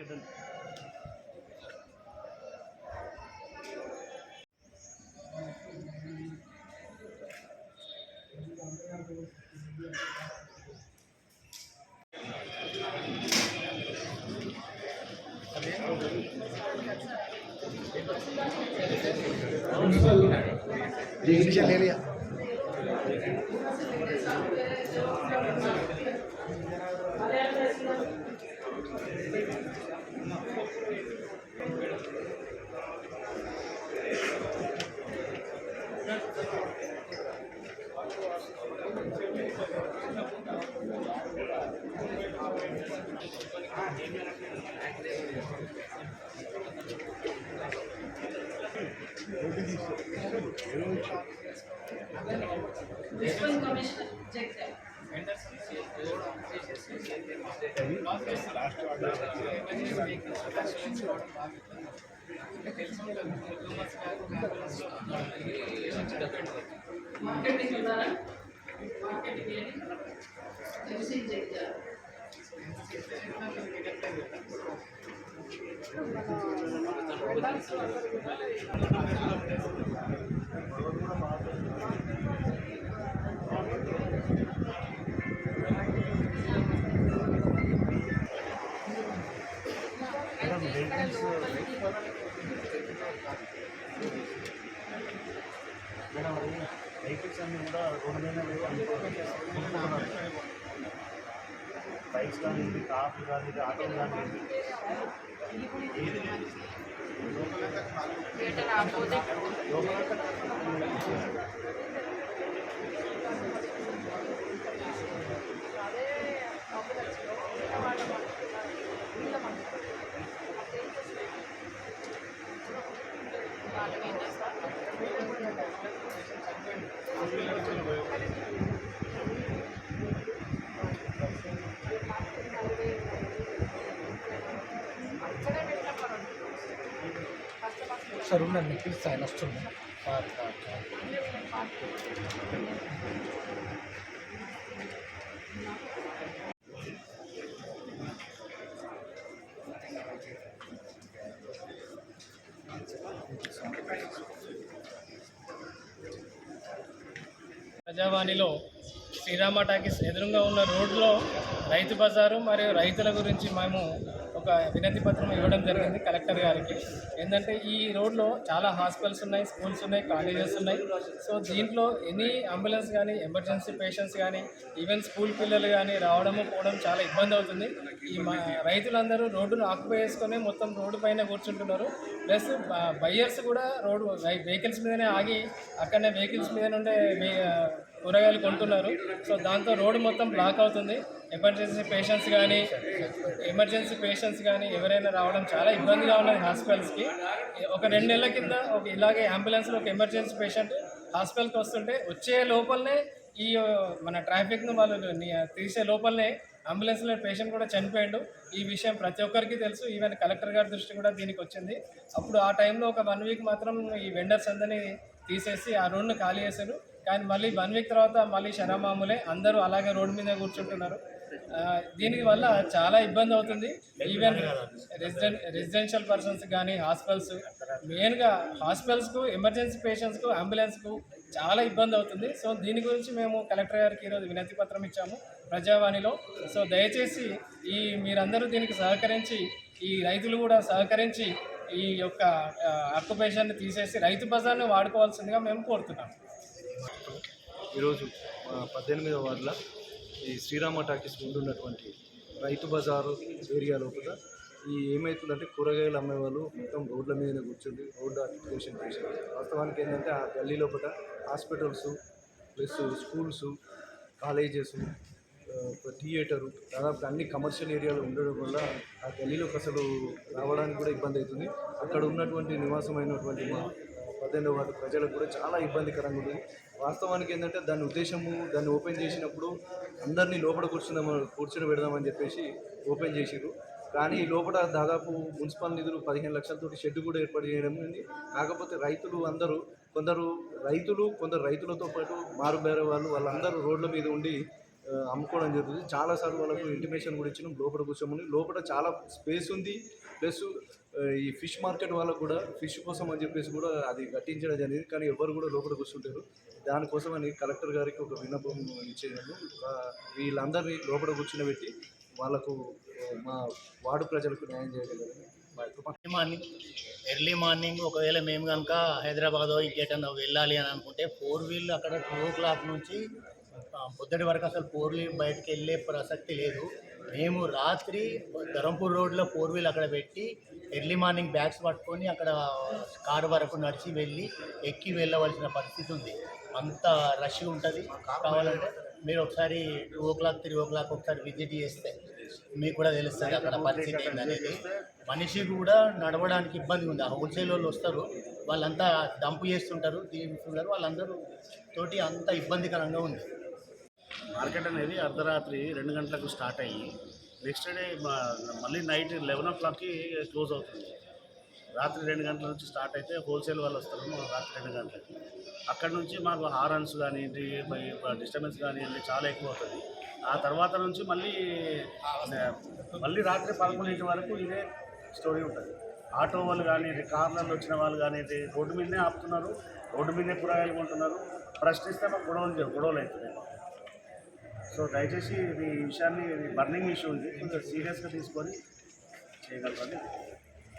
kidding. Thank you. తెలుసు लिया Municipal Commissioner, Jagdal. Marketing ఉన్నారా మార్కెటింగ్ ఏది తెలిసి జగ్జాల్ మేడం అది వెహికల్స్ అన్నీ కూడా రోడ్డు మీద లేవు అనుకుంటున్నారు బైక్స్ కానివ్వండి కార్లు కానివ్వండి ఆటోలు కానివ్వండి ఏది? లేదు థియేటర్ ఒకసారి లోపల ఉండండి ఆయన వస్తుంది. ప్రజావాణిలో శ్రీరామ టాకీస్ ఎదురుగా ఉన్న రోడ్లో రైతు బజారు మరియు రైతుల గురించి మేము ఒక వినతి పత్రం ఇవ్వడం జరిగింది కలెక్టర్ గారికి. ఏంటంటే ఈ రోడ్లో చాలా హాస్పిటల్స్ ఉన్నాయి స్కూల్స్ ఉన్నాయి కాలేజెస్ ఉన్నాయి. సో దీంట్లో ఎనీ అంబులెన్స్ కానీ ఎమర్జెన్సీ పేషెంట్స్ కానీ ఈవెన్ స్కూల్ పిల్లలు కానీ రావడము పోవడం చాలా ఇబ్బంది అవుతుంది. ఈ మా రైతులందరూ రోడ్డును ఆక్యుపై చేసుకొని మొత్తం రోడ్డు పైన కూర్చుంటున్నారు. ప్లస్ బయ్యర్స్ కూడా రోడ్డు వెహికల్స్ మీదనే ఆగి అక్కడనే వెహికల్స్ మీద ఉండే కూరగాయలు కొంటున్నారు. సో దాంతో రోడ్డు మొత్తం బ్లాక్ అవుతుంది. ఎమర్జెన్సీ పేషెంట్స్ కానీ ఎమర్జెన్సీ పేషెంట్స్ కానీ ఎవరైనా రావడం చాలా ఇబ్బందిగా ఉన్నది హాస్పిటల్స్కి. ఒక రెండు నెలల కింద ఒక ఇలాగే అంబులెన్స్లో ఒక ఎమర్జెన్సీ పేషెంట్ హాస్పిటల్కి వస్తుంటే వచ్చే లోపలనే ఈ మన ట్రాఫిక్ను వాళ్ళు తీసే లోపలనే అంబులెన్స్లో పేషెంట్ కూడా చనిపోయాడు. ఈ విషయం ప్రతి ఒక్కరికి తెలుసు. ఈవెన్ కలెక్టర్ గారి దృష్టి కూడా దీనికి వచ్చింది. అప్పుడు ఆ టైంలో ఒక వన్ వీక్ మాత్రం ఈ వెండర్స్ అందరినీ తీసేసి ఆ రోడ్ను ఖాళీ చేశారు. కానీ మళ్ళీ వన్ వీక్ తర్వాత మళ్ళీ శరామాములే అందరూ అలాగే రోడ్డు మీద కూర్చుంటున్నారు. దీని వల్ల చాలా ఇబ్బంది అవుతుంది. ఈవెన్ రెసిడెన్ రెసిడెన్షియల్ పర్సన్స్ కానీ హాస్పిటల్స్ మెయిన్గా హాస్పిటల్స్కు ఎమర్జెన్సీ పేషెంట్స్కు అంబులెన్స్కు చాలా ఇబ్బంది అవుతుంది. సో దీని గురించి మేము కలెక్టర్ గారికి ఈరోజు వినతి పత్రం ఇచ్చాము ప్రజావాణిలో. సో దయచేసి ఈ మీరందరూ దీనికి సహకరించి ఈ రైతులు కూడా సహకరించి ఈ యొక్క ఆక్యుపేషన్ని తీసేసి రైతు బజార్ని వాడుకోవాల్సిందిగా మేము కోరుతున్నాము ఈరోజు మా పద్దెనిమిదవ ఈ శ్రీరామ టాకీస్ ముందు ఉన్నటువంటి రైతు బజారు ఏరియా లోపల ఈ ఏమవుతుందంటే కూరగాయలు అమ్మేవాళ్ళు మొత్తం రోడ్ల మీదనే కూర్చుండి రోడ్డు అప్లికేషన్ చేసి వాస్తవానికి ఏంటంటే ఆ గల్లీ లోపల hospitals plus schools colleges theatre దాదాపు అన్ని కమర్షియల్ ఏరియాలో ఉండడం వల్ల ఆ గల్లీలోకి అసలు రావడానికి కూడా ఇబ్బంది అవుతుంది. అక్కడ ఉన్నటువంటి నివాసమైనటువంటి మా పద్దెనిమిది వాటి ప్రజలకు కూడా చాలా ఇబ్బందికరంగా ఉంటుంది. వాస్తవానికి ఏంటంటే దాని ఉద్దేశము దాన్ని ఓపెన్ చేసినప్పుడు అందరినీ లోపల కూర్చుందాం కూర్చుని పెడదామని చెప్పేసి ఓపెన్ చేసిరు కానీ లోపల దాదాపు మున్సిపల్ నిధులు పదిహేను లక్షలతోటి షెడ్ కూడా ఏర్పాటు చేయడం ఉంది. కాకపోతే రైతులు అందరూ కొందరు రైతులు కొందరు రైతులతో పాటు మారుబేరే వాళ్ళు వాళ్ళందరూ రోడ్ల మీద ఉండి అమ్ముకోవడం జరుగుతుంది. చాలాసార్లు వాళ్ళకు ఇంటిమేషన్ కూడా ఇచ్చినాం లోపల కూర్చోమని. లోపల చాలా స్పేస్ ఉంది. ప్లస్ ఈ ఫిష్ మార్కెట్ వాళ్ళకు కూడా ఫిష్ కోసం అని చెప్పేసి కూడా అది కట్టించడం జరిగింది. కానీ ఎవరు కూడా లోపల కూర్చుంటారు. దానికోసం అని కలెక్టర్ గారికి ఒక విన్నపం ఇచ్చేదాము. వీళ్ళందరినీ లోపల కూర్చుని వాళ్ళకు మా వార్డు ప్రజలకు న్యాయం చేయగలరు ఎర్లీ మార్నింగ్ ఎర్లీ మార్నింగ్ ఒకవేళ మేము కనుక హైదరాబాద్ ఇంకేటన్నా వెళ్ళాలి అని అనుకుంటే ఫోర్ వీల్ అక్కడ టూ ఓ క్లాక్ నుంచి పొద్దుటి వరకు అసలు ఫోర్ వీల్ బయటకు వెళ్ళే ప్రసక్తి లేదు. మేము రాత్రి ధరంపూర్ రోడ్లో ఫోర్ వీల్ అక్కడ పెట్టి ఎర్లీ మార్నింగ్ బ్యాగ్స్ పట్టుకొని అక్కడ కారు వరకు నడిచి వెళ్ళి ఎక్కి వెళ్ళవలసిన పరిస్థితి ఉంది. అంత రష్ ఉంటుంది. కావాలంటే మీరు ఒకసారి two o'clock three o'clock ఒకసారి విజిట్ చేస్తే మీకు కూడా తెలుస్తుంది అక్కడ పరిస్థితి ఏంటనేది మనిషి కూడా నడవడానికి ఇబ్బంది ఉంది. ఆ హోల్సేల్ వాళ్ళు వస్తారు వాళ్ళంతా డంప్ చేస్తుంటారు తీస్తుంటారు వాళ్ళందరూ తోటి అంత ఇబ్బందికరంగా ఉంది. మార్కెట్ అనేది అర్ధరాత్రి రెండు గంటలకు స్టార్ట్ అయ్యి నెక్స్ట్ డే మళ్ళీ నైట్ లెవెన్ ఓ క్లాక్కి క్లోజ్ అవుతుంది. రాత్రి రెండు గంటల నుంచి స్టార్ట్ అయితే హోల్సేల్ వాళ్ళు వస్తారు రాత్రి రెండు గంటలకి. అక్కడ నుంచి మాకు హారన్స్ కానివ్వండి డిస్టర్బెన్స్ కానివ్వండి చాలా ఎక్కువ అవుతుంది. ఆ తర్వాత నుంచి మళ్ళీ మళ్ళీ రాత్రి పదకొండింటి వరకు ఇదే స్టోరీ ఉంటుంది. ఆటో వాళ్ళు కానీ కార్లలో వచ్చిన వాళ్ళు కానీ రోడ్డు మీదనే ఆపుతున్నారు రోడ్డు మీదనే కూరగాయలు కొంటున్నారు. ప్రశ్నిస్తే మాకు గొడవలు గొడవలు అవుతున్నాయి. సో దయచేసి మీ ఈ విషయాన్ని బర్నింగ్ ఇష్యూ ఉంది కొంచెం సీరియస్గా తీసుకొని చేయగలరని